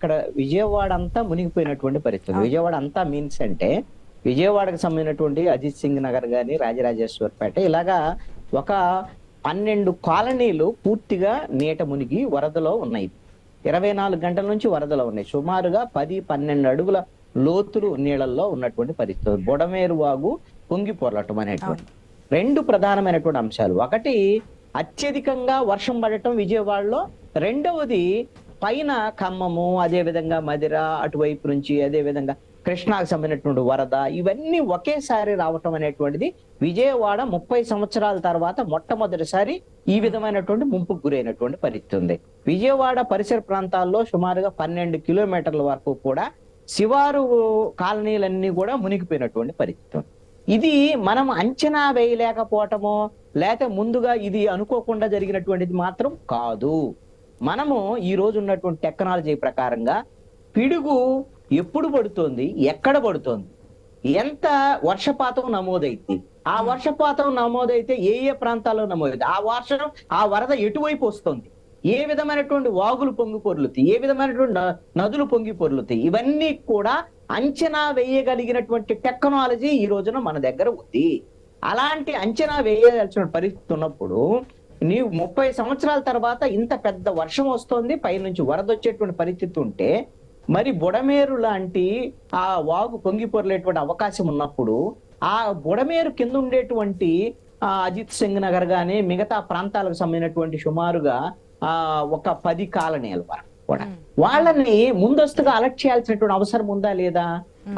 ఇక్కడ విజయవాడ అంతా మునిగిపోయినటువంటి పరిస్థితి. విజయవాడ అంతా మీన్స్ అంటే విజయవాడకు సంబంధించినటువంటి అజిత్ సింగ్ నగర్ గాని రాజరాజేశ్వరపేట ఇలాగా ఒక పన్నెండు కాలనీలు పూర్తిగా నీట మునిగి వరదలో ఉన్నాయి. ఇరవై నాలుగు గంటల నుంచి వరదలో ఉన్నాయి. సుమారుగా పది పన్నెండు అడుగుల లోతులు నీళ్ళల్లో ఉన్నటువంటి పరిస్థితి. బుడమేరు వాగు పొంగి పొరలటం అనేటువంటి. రెండు ప్రధానమైనటువంటి అంశాలు. ఒకటి అత్యధికంగా వర్షం పడటం విజయవాడలో. రెండవది పైన ఖమ్మము అదే విధంగా మదిర అటువైపు నుంచి అదే విధంగా కృష్ణాకు సంబంధించినటువంటి వరద ఇవన్నీ ఒకేసారి రావటం అనేటువంటిది విజయవాడ ముప్పై సంవత్సరాల తర్వాత మొట్టమొదటిసారి ఈ విధమైనటువంటి ముంపుకు గురైనటువంటి పరిస్థితి ఉంది విజయవాడ పరిసర ప్రాంతాల్లో సుమారుగా పన్నెండు కిలోమీటర్ల వరకు కూడా శివారు కాలనీలన్నీ కూడా మునిగిపోయినటువంటి పరిస్థితి ఉంది. ఇది మనం అంచనా వేయలేకపోవటమో లేక ముందుగా ఇది అనుకోకుండా జరిగినటువంటిది మాత్రం కాదు మనము ఈ రోజు ఉన్నటువంటి టెక్నాలజీ ప్రకారంగా పిడుగు ఎప్పుడు పడుతోంది? ఎక్కడ పడుతోంది? ఎంత వర్షపాతం నమోదైంది? ఆ వర్షపాతం నమోదైతే ఏ ఏ ప్రాంతాల్లో నమోదైంది? ఆ వర్షం ఆ వరద ఎటువైపు వస్తుంది? ఏ విధమైనటువంటి వాగులు పొంగి పొర్లుతాయి ఏ విధమైనటువంటి నదులు పొంగి పొర్లుతాయి ఇవన్నీ కూడా అంచనా వేయగలిగినటువంటి టెక్నాలజీ ఈ రోజున మన దగ్గర ఉంది. అలాంటి అంచనా వేయదలిచిన పరిస్థితి ఉన్నప్పుడు నీవు ముప్పై సంవత్సరాల తర్వాత ఇంత పెద్ద వర్షం వస్తుంది పైనుంచి వరద వచ్చేటువంటి పరిస్థితి ఉంటే మరి బుడమేరు లాంటి ఆ వాగు పొంగి పొరలేటువంటి అవకాశం ఉన్నప్పుడు ఆ బుడమేరు కింద ఉండేటువంటి ఆ అజిత్ సింగ్ నగర్ గాని మిగతా ప్రాంతాలకు సంబంధించినటువంటి సుమారుగా ఆ ఒక పది కాలనీల వరకు కూడా. వాళ్ళని ముందస్తుగా అలర్ట్ చేయాల్సినటువంటి అవసరం ఉందా లేదా?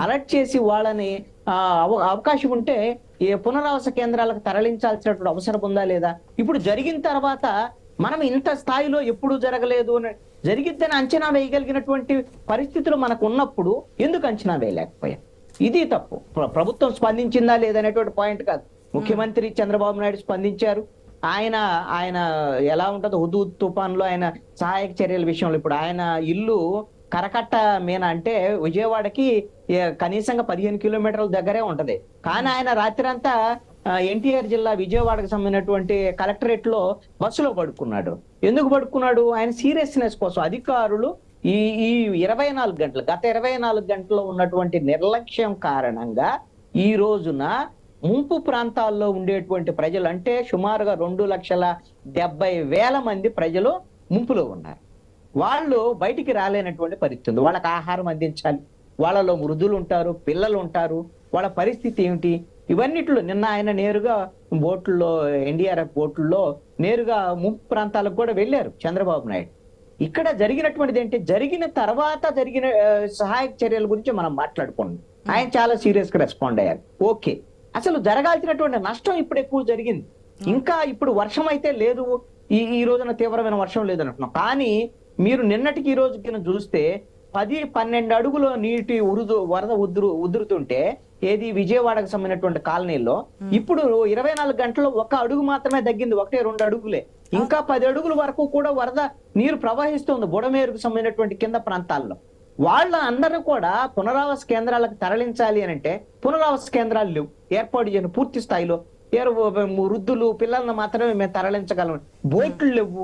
అలర్ట్ చేసి వాళ్ళని ఆ అవ- అవకాశం ఉంటే ఈ పునరావాస కేంద్రాలకు తరలించాల్సినటువంటి అవసరం ఉందా లేదా? ఇప్పుడు జరిగిన తర్వాత మనం ఇంత స్థాయిలో ఎప్పుడు జరగలేదు అని జరిగిద్దని అంచనా వేయగలిగినటువంటి పరిస్థితులు మనకు ఉన్నప్పుడు ఎందుకు అంచనా వేయలేకపోయాం? ఇది తప్పు. ప్ర- ప్రభుత్వం స్పందించిందా లేదనేటువంటి పాయింట్ కాదు. ముఖ్యమంత్రి చంద్రబాబు నాయుడు స్పందించారు. ఆయన ఆయన ఎలా ఉంటుందో హుదూ తుఫాన్లో ఆయన సహాయక చర్యల విషయంలో ఇప్పుడు ఆయన ఇల్లు కరకట్ట మీన అంటే విజయవాడకి కనీసంగా పదిహేను కిలోమీటర్ల దగ్గరే ఉంటది. కానీ ఆయన రాత్రి అంతా ఎన్టీఆర్ జిల్లా విజయవాడకు సంబంధించినటువంటి కలెక్టరేట్లో బస్సులో పడుకున్నాడు. ఎందుకు పడుకున్నాడు? ఆయన సీరియస్నెస్ కోసం. అధికారులు ఈ ఈ ఇరవై నాలుగు గంటలు గత ఇరవై నాలుగు గంటల్లో ఉన్నటువంటి నిర్లక్ష్యం కారణంగా ఈ రోజున ముంపు ప్రాంతాల్లో ఉండేటువంటి ప్రజలు అంటే సుమారుగా రెండు లక్షల డెబ్బై వేల మంది ప్రజలు ముంపులో ఉన్నారు. వాళ్ళు బయటికి రాలేనటువంటి పరిస్థితి ఉంది. వాళ్ళకి ఆహారం అందించాలి. వాళ్ళలో వృద్ధులు ఉంటారు పిల్లలు ఉంటారు. వాళ్ళ పరిస్థితి ఏమిటి? ఇవన్నిట్లో నిన్న ఆయన నేరుగా బోట్లలో ఎన్డీఆర్ఎఫ్ బోట్లలో నేరుగా ముంపు ప్రాంతాలకు కూడా వెళ్ళారు చంద్రబాబు నాయుడు. ఇక్కడ జరిగినటువంటిది ఏంటి? జరిగిన తర్వాత జరిగిన సహాయక చర్యల గురించి మనం మాట్లాడుకోండి ఆయన చాలా సీరియస్గా రెస్పాండ్ అయ్యారు. ఓకే. అసలు జరగాల్సినటువంటి నష్టం ఇప్పుడు ఎక్కువ జరిగింది. ఇంకా ఇప్పుడు వర్షం అయితే లేదు. ఈ ఈ రోజున తీవ్రమైన వర్షం లేదు అంటున్నాం కానీ మీరు నిన్నటికి ఈ రోజు కింద చూస్తే పది పన్నెండు అడుగుల నీటి ఉరుదు వరద ఉదురు ఉదురుతుంటే ఏది విజయవాడకు సంబంధించినటువంటి కాలనీలో ఇప్పుడు ఇరవై నాలుగు గంటల్లో ఒక అడుగు మాత్రమే తగ్గింది ఒకటే రెండు అడుగులే. ఇంకా పది అడుగుల వరకు కూడా వరద నీరు ప్రవహిస్తుంది బుడమేరుకు సంబంధించినటువంటి కింద ప్రాంతాల్లో. వాళ్ళ అందరూ కూడా పునరావాస కేంద్రాలకు తరలించాలి అని అంటే పునరావాస కేంద్రాలు లేవు. ఏర్పాటు చేయని పూర్తి స్థాయిలో వృద్ధులు పిల్లలను మాత్రమే మేము తరలించగలం. బోట్లు లేవు.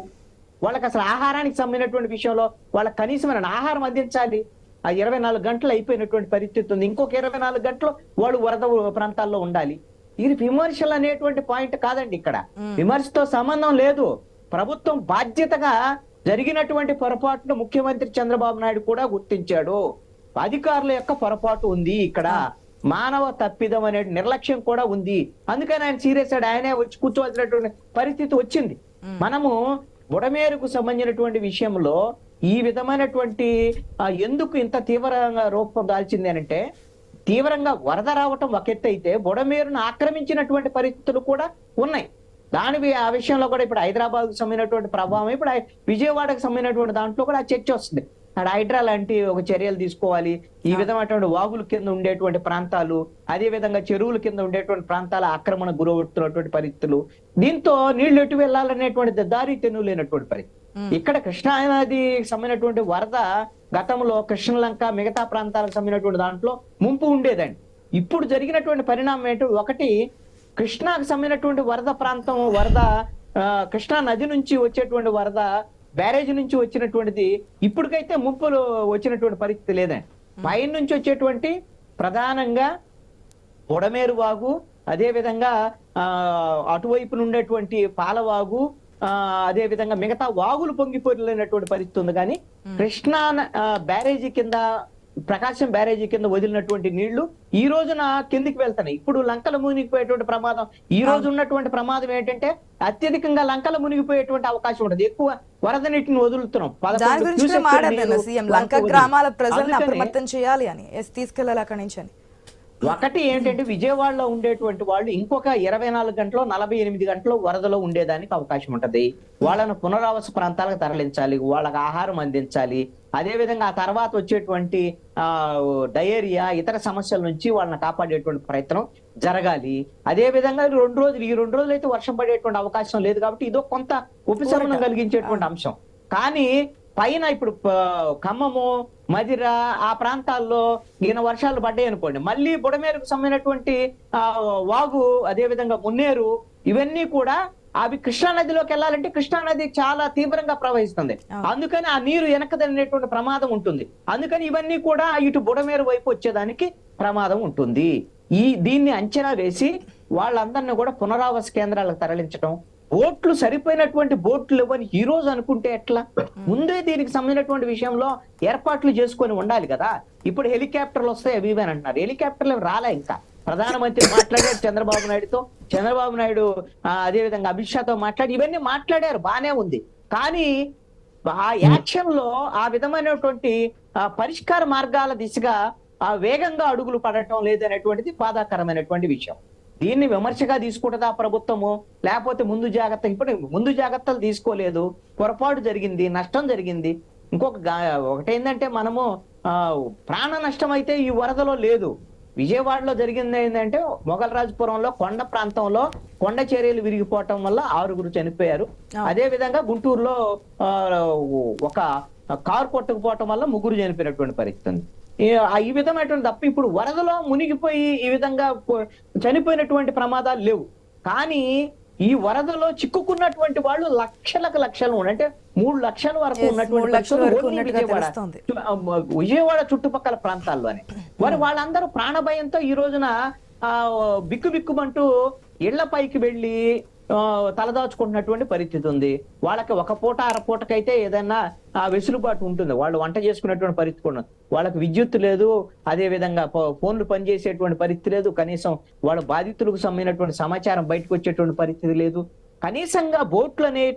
వాళ్ళకి అసలు ఆహారానికి సంబంధించినటువంటి విషయంలో వాళ్ళకి కనీసమైన ఆహారం అందించాలి? ఆ ఇరవై నాలుగు గంటలు అయిపోయినటువంటి పరిస్థితి ఉంది. ఇంకొక ఇరవై నాలుగు గంటలు వాళ్ళు వరద ప్రాంతాల్లో ఉండాలి. ఇది విమర్శలు అనేటువంటి పాయింట్ కాదండి ఇక్కడ. విమర్శతో సంబంధం లేదు. ప్రభుత్వం బాధ్యతగా జరిగినటువంటి పొరపాటును ముఖ్యమంత్రి చంద్రబాబు నాయుడు కూడా గుర్తించాడు. అధికారుల యొక్క పొరపాటు ఉంది ఇక్కడ. మానవ తప్పిదం అనే నిర్లక్ష్యం కూడా ఉంది. అందుకని ఆయన సీరియస్ ఆయనే వచ్చి కూర్చోవలసినటువంటి పరిస్థితి వచ్చింది. మనము బుడమేరుకు సంబంధించినటువంటి విషయంలో ఈ విధమైనటువంటి ఎందుకు ఇంత తీవ్రంగా రూపం దాల్చింది అని అంటే తీవ్రంగా వరద రావటం ఒక ఎత్తు అయితే బుడమేరును ఆక్రమించినటువంటి పరిస్థితులు కూడా ఉన్నాయి. దాని ఆ విషయంలో కూడా ఇప్పుడు హైదరాబాద్కు సంబంధించినటువంటి ప్రభావం ఇప్పుడు విజయవాడకు సంబంధించినటువంటి దాంట్లో కూడా ఆ చర్చ వస్తుంది. అక్కడ హైడ్రా లాంటి ఒక చర్యలు తీసుకోవాలి. ఈ విధమైనటువంటి వాగుల కింద ఉండేటువంటి ప్రాంతాలు అదే విధంగా చెరువుల కింద ఉండేటువంటి ప్రాంతాల ఆక్రమణ గురవుతున్నటువంటి పరిస్థితులు. దీంతో నీళ్ళు ఎటు వెళ్ళాలనేటువంటి దారి తెన్నులేనటువంటి పరిస్థితి. ఇక్కడ కృష్ణా నది సంబంధించినటువంటి వరద గతంలో కృష్ణలంక మిగతా ప్రాంతాలకు సంబంధించినటువంటి దాంట్లో ముంపు ఉండేదండి. ఇప్పుడు జరిగినటువంటి పరిణామం ఏంటో ఒకటి కృష్ణాకు సంబంధించినటువంటి వరద ప్రాంతం వరద ఆ, కృష్ణా నది నుంచి వచ్చేటువంటి వరద బ్యారేజ్ నుంచి వచ్చినటువంటిది ఇప్పటికైతే ముంపులు వచ్చినటువంటి పరిస్థితి లేదండి పైన నుంచి వచ్చేటువంటి ప్రధానంగా బుడమేరు వాగు అదే విధంగా ఆ, అటువైపు ఉండేటువంటి పాలవాగు ఆ, అదే విధంగా మిగతా వాగులు పొంగిపోలేనటువంటి పరిస్థితి ఉంది. కానీ కృష్ణా బ్యారేజీ కింద ప్రకాశం బ్యారేజీ కింద వదిలినటువంటి నీళ్ళు ఈ రోజున కిందికి వెళ్తున్నాయి. ఇప్పుడు లంకలు మునిగిపోయేటువంటి ప్రమాదం ఈ రోజు ఉన్నటువంటి ప్రమాదం ఏంటంటే అత్యధికంగా లంకలు మునిగిపోయేటువంటి అవకాశం ఉంటుంది ఎక్కువ వరద నీటిని వదులుతున్నాం. దాని 11 గురించి కూడా క్యూసెక్కుల మాట్లాడాను నీరు సీఎం. వరకు లంక. గ్రామాల ప్రజల్ని అప్రమత్తం చేయాలి అని. ఎస్ తీసుకెళ్ళాలి అక్కడి నుంచి అని. ఒకటి ఏంటంటే విజయవాడలో ఉండేటువంటి వాళ్ళు ఇంకొక ఇరవై నాలుగు గంటలు నలభై ఎనిమిది గంటలు వరదలో ఉండేదానికి అవకాశం ఉంటది. వాళ్ళను పునరావాస ప్రాంతాలకు తరలించాలి వాళ్ళకి ఆహారం అందించాలి. అదే విధంగా ఆ తర్వాత వచ్చేటువంటి ఆ డయేరియా ఇతర సమస్యల నుంచి వాళ్ళని కాపాడేటువంటి ప్రయత్నం జరగాలి. అదే విధంగా ఈ రెండు రోజులు ఈ రెండు రోజులు అయితే వర్షం పడేటువంటి అవకాశం లేదు కాబట్టి ఇదో కొంత ఉపశమనం కలిగించేటువంటి అంశం. కానీ పైన ఇప్పుడు ఖమ్మము మదిర ఆ ప్రాంతాల్లో ఈయన వర్షాలు పడ్డాయి అనుకోండి. మళ్ళీ బుడమేరుకు సంబంధించినటువంటి ఆ వాగు అదే విధంగా మున్నేరు ఇవన్నీ కూడా అవి కృష్ణా నదిలోకి వెళ్ళాలంటే కృష్ణా నది చాలా తీవ్రంగా ప్రవహిస్తుంది. అందుకని ఆ నీరు వెనకదనేటువంటి ప్రమాదం ఉంటుంది. అందుకని ఇవన్నీ కూడా ఇటు బుడమేరు వైపు వచ్చేదానికి ప్రమాదం ఉంటుంది. ఈ దీన్ని అంచనా వేసి వాళ్ళందరినీ కూడా పునరావాస కేంద్రాలకు తరలించడం బోట్లు సరిపోయినటువంటి బోట్లు ఇవ్వని ఈ రోజు అనుకుంటే ఎట్లా? ముందే దీనికి సంబంధించినటువంటి విషయంలో ఏర్పాట్లు చేసుకొని ఉండాలి కదా. ఇప్పుడు హెలికాప్టర్లు వస్తాయి అవి అని అంటున్నారు. హెలికాప్టర్లు రాలే ఇంకా. ప్రధానమంత్రి మాట్లాడారు చంద్రబాబు నాయుడుతో. చంద్రబాబు నాయుడు ఆ, అదే విధంగా అమిత్ షాతో మాట్లాడి ఇవన్నీ మాట్లాడారు బానే ఉంది. కానీ ఆ యాక్షన్లో ఆ విధమైనటువంటి పరిష్కార మార్గాల దిశగా ఆ వేగంగా అడుగులు పడటం లేదనేటువంటిది బాధాకరమైనటువంటి విషయం. దీన్ని విమర్శగా తీసుకుంటుందా ప్రభుత్వము? లేకపోతే ముందు జాగ్రత్త ఇప్పుడు ముందు జాగ్రత్తలు తీసుకోలేదు. పొరపాటు జరిగింది నష్టం జరిగింది. ఇంకొక ఒకటేంటంటే మనము ప్రాణ నష్టం అయితే ఈ వరదలో లేదు. విజయవాడలో జరిగింది ఏంటంటే మొగలరాజపురంలో కొండ ప్రాంతంలో కొండ చర్యలు విరిగిపోవటం వల్ల ఆరుగురు చనిపోయారు. అదే విధంగా గుంటూరులో ఆ, ఒక కారు కొట్టుకుపోవటం వల్ల ముగ్గురు చనిపోయినటువంటి పరిస్థితి ఉంది. ఈ విధమైనటువంటి తప్ప ఇప్పుడు వరదలో మునిగిపోయి ఈ విధంగా చనిపోయినటువంటి ప్రమాదాలు లేవు. కానీ ఈ వరదలో చిక్కుకున్నటువంటి వాళ్ళు లక్షలకు లక్షలు. అంటే మూడు లక్షల వరకు ఉన్నటువంటి విజయవాడ చుట్టుపక్కల ప్రాంతాల్లోనే. మరి వాళ్ళందరూ ప్రాణ భయంతో ఈ రోజున ఆ బిక్కు బిక్కుమంటూ ఇళ్ళ పైకి వెళ్ళి తలదాచుకుంటున్నటువంటి పరిస్థితి ఉంది. వాళ్ళకి ఒక పూట అర పూటకైతే ఏదైనా ఆ వెసులుబాటు ఉంటుంది. వాళ్ళు వంట చేసుకునేటువంటి పరిస్థితి కూడా వాళ్ళకి విద్యుత్ లేదు అదే విధంగా ఫోన్లు పనిచేసేటువంటి పరిస్థితి లేదు. కనీసం వాళ్ళ బాధితులకు సంబంధించినటువంటి సమాచారం బయటకు వచ్చేటువంటి పరిస్థితి లేదు. కనీసంగా బోట్లు అనేటువంటి